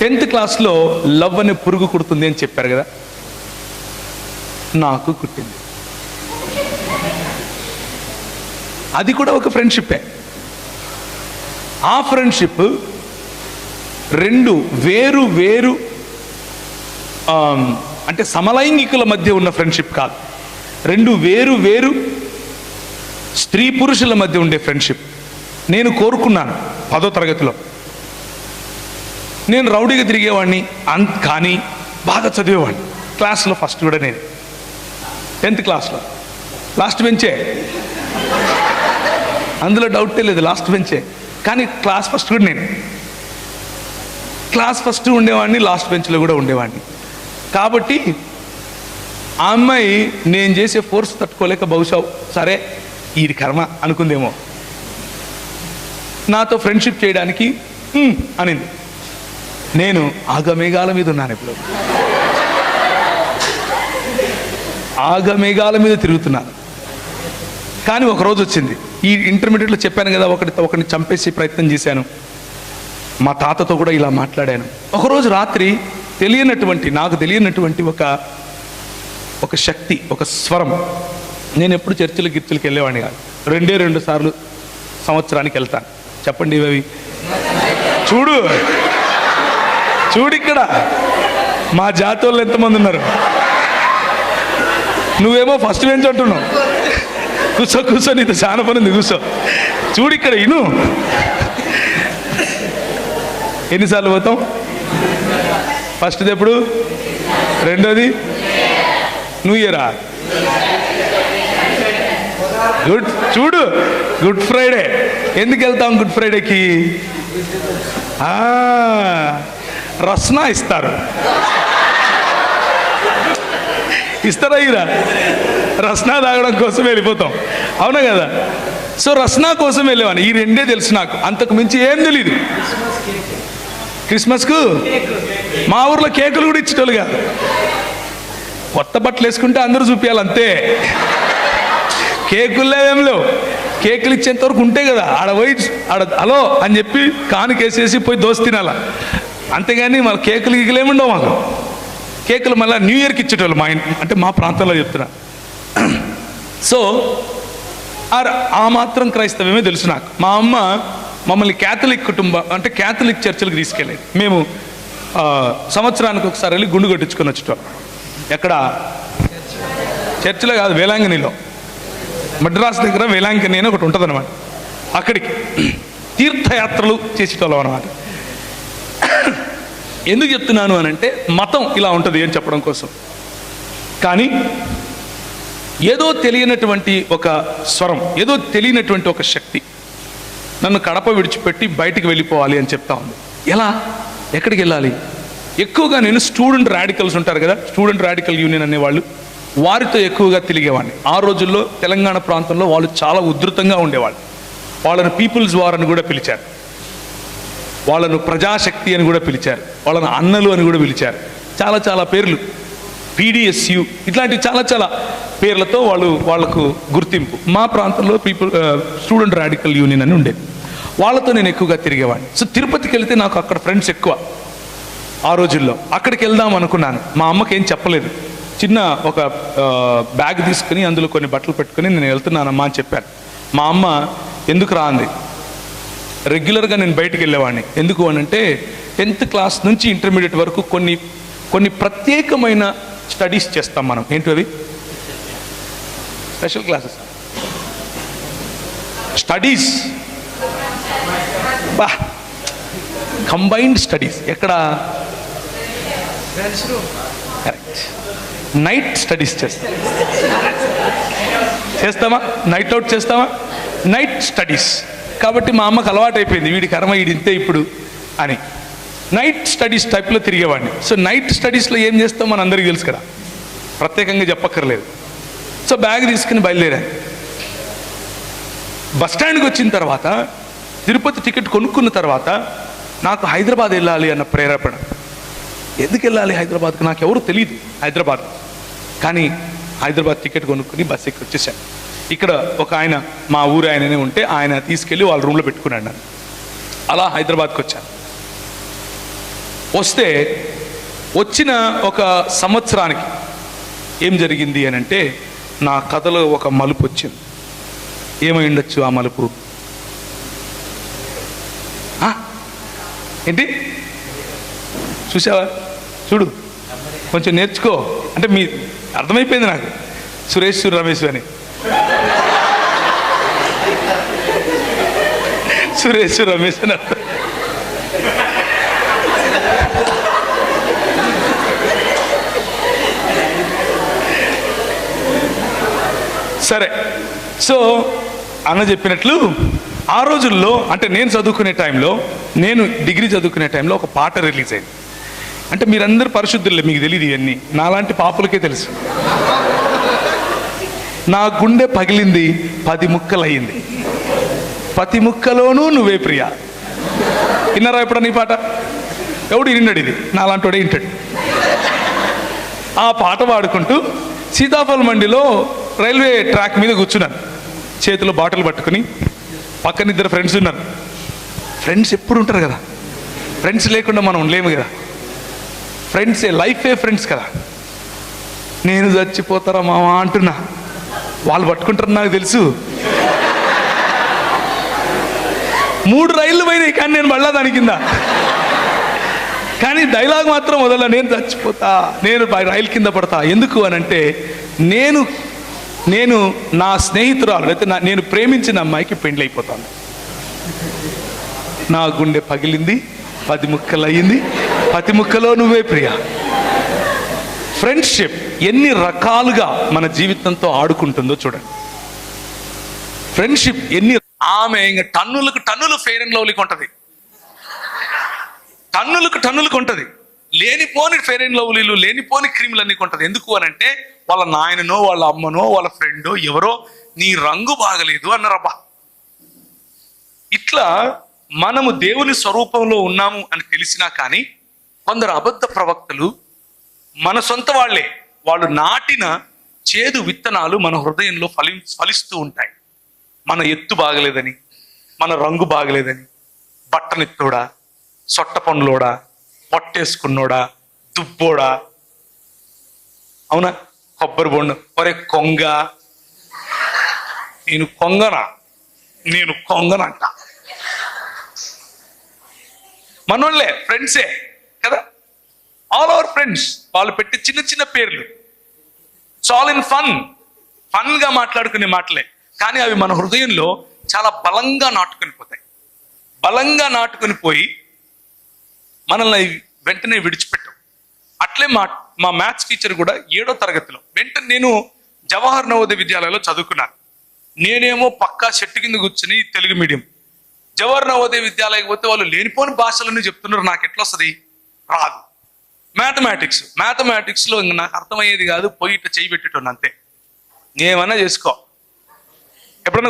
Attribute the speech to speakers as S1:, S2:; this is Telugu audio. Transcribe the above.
S1: టెన్త్ క్లాస్లో లవ్ అనే పురుగు కుడుతుంది అని చెప్పారు కదా? నాకు కుట్టింది. అది కూడా ఒక ఫ్రెండ్షిప్పే ఆ ఫ్రెండ్షిప్ రెండు వేరు వేరు అంటే సమలైంగికుల మధ్య ఉన్న ఫ్రెండ్షిప్ కాదు. రెండు వేరు వేరు స్త్రీ పురుషుల మధ్య ఉండే ఫ్రెండ్షిప్ నేను కోరుకున్నాను పదో తరగతిలో. నేను రౌడీగా తిరిగేవాడిని. అన్ కానీ బాగా చదివేవాడిని. క్లాస్లో ఫస్ట్ కూడా నేను. టెన్త్ క్లాస్లో. లాస్ట్ బెంచే. అందులో డౌటే లేదు లాస్ట్ బెంచే. కానీ క్లాస్ ఫస్ట్ కూడా నేను. క్లాస్ ఫస్ట్ ఉండేవాడిని లాస్ట్ బెంచ్లో కూడా ఉండేవాడిని. కాబట్టి ఆ అమ్మాయి నేను చేసే ఫోర్స్ తట్టుకోలేక బహుశా సరే ఈ కర్మ అనుకుందేమో. నాతో ఫ్రెండ్షిప్ చేయడానికి అనింది. నేను ఆగమేఘాల మీద ఉన్నాను ఇప్పుడు. ఆగమేఘాల మీద తిరుగుతున్నాను కానీ ఒక రోజు వచ్చింది. ఈ ఇంటర్మీడియట్లో చెప్పాను కదా ఒకటి ఒకరిని చంపేసి ప్రయత్నం చేశాను. మా తాతతో కూడా ఇలా మాట్లాడాను. ఒకరోజు రాత్రి తెలియనటువంటి నాకు తెలియనటువంటి ఒక ఒక శక్తి ఒక స్వరం. నేను ఎప్పుడు చర్చిలు గిర్చులకు వెళ్ళేవాడిని కాదు. రెండే రెండు సార్లు సంవత్సరానికి వెళ్తాను. చెప్పండి ఇవి చూడు. చూడు ఇక్కడ. మా జాతి వాళ్ళు ఎంతమంది ఉన్నారు? నువ్వేమో ఫస్ట్ బెంచ్ అంటున్నావు. కూర్చో కూర్చో నీతో చాలా పని ఉంది కూర్చో చూడు ఇక్కడ ఇను. ఎన్నిసార్లు పోతాం? ఫస్ట్ది ఎప్పుడు? రెండోది? న్యూ ఇయరా గుడ్ చూడు. గుడ్ ఫ్రైడే ఎందుకు వెళ్తాం గుడ్ ఫ్రైడేకి రస్నా ఇస్తారు. ఇస్తారా ఇరా రస్నా తాగడం కోసం వెళ్ళిపోతాం. అవునా కదా? సో రస్నా కోసం వెళ్ళేవాని ఈ రెండే తెలుసు నాకు. అంతకు మించి ఏం తెలీదు. క్రిస్మస్కు? మా ఊర్లో కేకులు కూడా ఇచ్చేటోళ్ళు కాదు. కొత్త బట్టలు వేసుకుంటే అందరూ చూపించాలి అంతే. కేకులు లేవేం లేవు. కేకులు ఇచ్చేంత వరకు ఉంటే కదా ఆడ పోయి ఆడ హలో అని చెప్పి కానుకేసేసి పోయి దోశ తినాల. అంతేగాని మన కేకులు గీకులు ఏముండవు మాకు. కేకులు మళ్ళీ న్యూ ఇయర్కి ఇచ్చేటోళ్ళు మా అంటే మా ప్రాంతంలో చెప్తున్నా. సో ఆ- ఆ మాత్రం క్రైస్తవమే తెలుసు నాకు. మా అమ్మ మమ్మల్ని క్యాథలిక్ కుటుంబం అంటే క్యాథలిక్ చర్చిలకు తీసుకెళ్ళేది. మేము సంవత్సరానికి ఒకసారి వెళ్ళి గుండు కొట్టించుకొని వచ్చేటోళ్ళం. ఎక్కడ? చర్చిలో కాదు వేలాంగిణిలో. మద్రాస్ దగ్గర వేలాంగిణి అని ఒకటి ఉంటుంది అనమాట అక్కడికి. తీర్థయాత్రలు చేసేటోళ్ళం అనమాట ఎందుకు చెప్తున్నాను అని అంటే మతం ఇలా ఉంటుంది అని చెప్పడం కోసం. కానీ ఏదో తెలియనటువంటి ఒక స్వరం ఏదో తెలియనటువంటి ఒక శక్తి నన్ను కడప విడిచిపెట్టి బయటికి వెళ్ళిపోవాలి అని చెప్తా ఉంది. ఎలా? ఎక్కడికి వెళ్ళాలి? ఎక్కువగా నేను స్టూడెంట్ రాడికల్స్ ఉంటారు కదా స్టూడెంట్ రాడికల్ యూనియన్ అనేవాళ్ళు వారితో ఎక్కువగా తిరిగేవాడిని. ఆ రోజుల్లో తెలంగాణ ప్రాంతంలో వాళ్ళు చాలా ఉధృతంగా ఉండేవాళ్ళు. వాళ్ళని పీపుల్స్ వార్ అని కూడా పిలిచారు. వాళ్ళను ప్రజాశక్తి అని కూడా పిలిచారు. వాళ్ళను అన్నలు అని కూడా పిలిచారు. చాలా చాలా పేర్లు. పీడిఎస్యు ఇట్లాంటి చాలా చాలా పేర్లతో వాళ్ళు వాళ్ళకు గుర్తింపు. మా ప్రాంతంలో పీపుల్ స్టూడెంట్ రాడికల్ యూనియన్ అని ఉండేది. వాళ్ళతో నేను ఎక్కువగా తిరిగేవాడిని. సో తిరుపతికి వెళ్తే నాకు అక్కడ ఫ్రెండ్స్ ఎక్కువ. ఆ రోజుల్లో అక్కడికి వెళ్దాం అనుకున్నాను. మా అమ్మకి ఏం చెప్పలేదు. చిన్న ఒక బ్యాగ్ తీసుకుని అందులో కొన్ని బట్టలు పెట్టుకుని నేను వెళ్తున్నానమ్మా అని చెప్పాను మా అమ్మ ఎందుకు రా అంది. రెగ్యులర్గా నేను బయటికి వెళ్ళేవాడిని. ఎందుకు అని అంటే టెన్త్ క్లాస్ నుంచి ఇంటర్మీడియట్ వరకు కొన్ని కొన్ని ప్రత్యేకమైన స్టడీస్ చేస్తాం మనం. ఏంటి అవి? Special classes. స్టడీస్. బా! Combined studies. ఎక్కడ? కరెక్ట్. నైట్ స్టడీస్ చేస్తాం. చేస్తామా? నైట్ అవుట్ చేస్తామా? Night studies. కాబట్టి మా అమ్మకు అలవాటు అయిపోయింది వీడి కర్మ వీడింతే ఇప్పుడు అని. నైట్ స్టడీస్ టైప్లో తిరిగేవాడిని. సో నైట్ స్టడీస్లో ఏం చేస్తాం మన అందరికీ తెలుసు కదా. ప్రత్యేకంగా చెప్పక్కర్లేదు. సో బ్యాగ్ తీసుకుని బయలుదేరాను. బస్ స్టాండ్కి వచ్చిన తర్వాత తిరుపతి టికెట్ కొనుక్కున్న తర్వాత నాకు హైదరాబాద్ వెళ్ళాలి అన్న ప్రేరేపణ. ఎందుకు వెళ్ళాలి హైదరాబాద్కి? నాకు ఎవరు తెలియదు హైదరాబాద్ కానీ హైదరాబాద్ టికెట్ కొనుక్కుని బస్ ఎక్కి వచ్చేసాను ఇక్కడ ఒక ఆయన మా ఊరు ఆయననే ఉంటే ఆయన తీసుకెళ్ళి వాళ్ళ రూమ్లో పెట్టుకున్నాడు నన్ను. అలా హైదరాబాద్కి వచ్చాను. వస్తే వచ్చిన ఒక సంవత్సరానికి ఏం జరిగింది అని అంటే నా కథలో ఒక మలుపు వచ్చింది. ఏమై ఉండొచ్చు ఆ మలుపు? ఏంటి? చూసావా? చూడు. కొంచెం నేర్చుకో. అంటే మీ అర్థమైపోయింది నాకు. సురేష్ రమేష్ అని. సురేష్ రమేష్ అని సరే సో అన్న చెప్పినట్లు ఆ రోజుల్లో అంటే నేను చదువుకునే టైంలో నేను డిగ్రీ చదువుకునే టైంలో ఒక పాట రిలీజ్ అయింది. అంటే మీరందరూ పరిశుద్ధులే మీకు తెలియదు ఇవన్నీ. నాలాంటి పాపులకే తెలుసు. నా గుండె పగిలింది పది ముక్కలయ్యింది. ప్రతి ముక్కలోనూ నువ్వే ప్రియా. విన్నారా ఎప్పుడన్నా ఈ పాట? ఎవడు విన్నాడు ఇది? నాలాంటోడే వింటాడు. ఆ పాట పాడుకుంటూ సీతాఫల మండిలో రైల్వే ట్రాక్ మీద కూర్చున్నాను. చేతిలో బాటిల్ పట్టుకుని పక్కన ఇద్దరు ఫ్రెండ్స్ ఉన్నారు. ఫ్రెండ్స్ ఎప్పుడు ఉంటారు కదా? ఫ్రెండ్స్ లేకుండా మనం ఉండలేము కదా? ఫ్రెండ్సే లైఫే ఫ్రెండ్స్ కదా? నేను చచ్చిపోతారా మామ అంటున్నా. వాళ్ళు పట్టుకుంటారు నాకు తెలుసు. మూడు రైళ్ళు పోయినాయి కానీ నేను మళ్ళా దాని కింద. కానీ డైలాగ్ మాత్రం వదల నేను చచ్చిపోతా నేను రైలు కింద పడతా. ఎందుకు అని అంటే నేను నేను నా స్నేహితురాలు అయితే నేను ప్రేమించిన అమ్మాయికి పెండ్లి అయిపోతాను నా గుండె పగిలింది పది ముక్కలు అయ్యింది పతి ముక్కలో నువ్వే ప్రియ. ఫ్రెండ్షిప్ ఎన్ని రకాలుగా మన జీవితంతో ఆడుకుంటుందో చూడండి. ఫ్రెండ్షిప్ ఎన్ని ఆమె ఇంకా టన్నులకు టన్నులు ఫెయిర్ అండ్ లవ్లీకి ఉంటుంది టన్నులకు టన్నులకు ఉంటుంది లేనిపోని ఫెయిర్ అండ్ లవ్లీలు లేనిపోని క్రీములు అన్ని కొంటది. ఎందుకు అని అంటే వాళ్ళ నాయననో వాళ్ళ అమ్మనో వాళ్ళ ఫ్రెండో ఎవరో నీ రంగు బాగలేదు అన్నారబ్బా. ఇట్లా మనము దేవుని స్వరూపంలో ఉన్నాము అని తెలిసినా కానీ కొందరు అబద్ధ ప్రవక్తలు మన సొంత వాళ్ళే. వాళ్ళు నాటిన చేదు విత్తనాలు మన హృదయంలో ఫలి ఫలిస్తూ ఉంటాయి. మన ఎత్తు బాగలేదని మన రంగు బాగలేదని బట్టనెత్తోడా సొట్ట పండ్లోడా పొట్టేసుకున్నోడా దుబ్బోడా. అవునా? కొబ్బరి బొండు. ఒరే కొంగ. నేను కొంగనా? నేను కొంగనంట. మనోళ్ళే ఫ్రెండ్సే కదా? ఆల్ అవర్ ఫ్రెండ్స్ వాళ్ళు పెట్టి చిన్న చిన్న పేర్లు. ఆల్ ఇన్ ఫన్ ఫన్గా మాట్లాడుకునే మాటలే. కానీ అవి మన హృదయంలో చాలా బలంగా నాటుకొని పోతాయి. బలంగా నాటుకొని పోయి మనల్ని వెంటనే విడిచిపెట్టాం అట్లే మా మా మ్యాథ్స్ టీచర్ కూడా ఏడో తరగతిలో వెంటనే నేను జవహర్ నవోదయ విద్యాలయంలో చదువుకున్నాను. నేనేమో పక్కా చెట్టు కింద కూర్చుని తెలుగు మీడియం. జవహర్ నవోదయ విద్యాలయకి పోతే వాళ్ళు లేనిపోని భాషలన్నీ చెప్తున్నారు నాకు ఎట్లా వస్తుంది? రాదు. మ్యాథమెటిక్స్ మ్యాథమెటిక్స్లో ఇంక నాకు అర్థమయ్యేది కాదు పోయి ఇట్లా చేయి పెట్టేటోని అంతే. ఏమన్నా చేసుకో. ఎప్పుడన్నా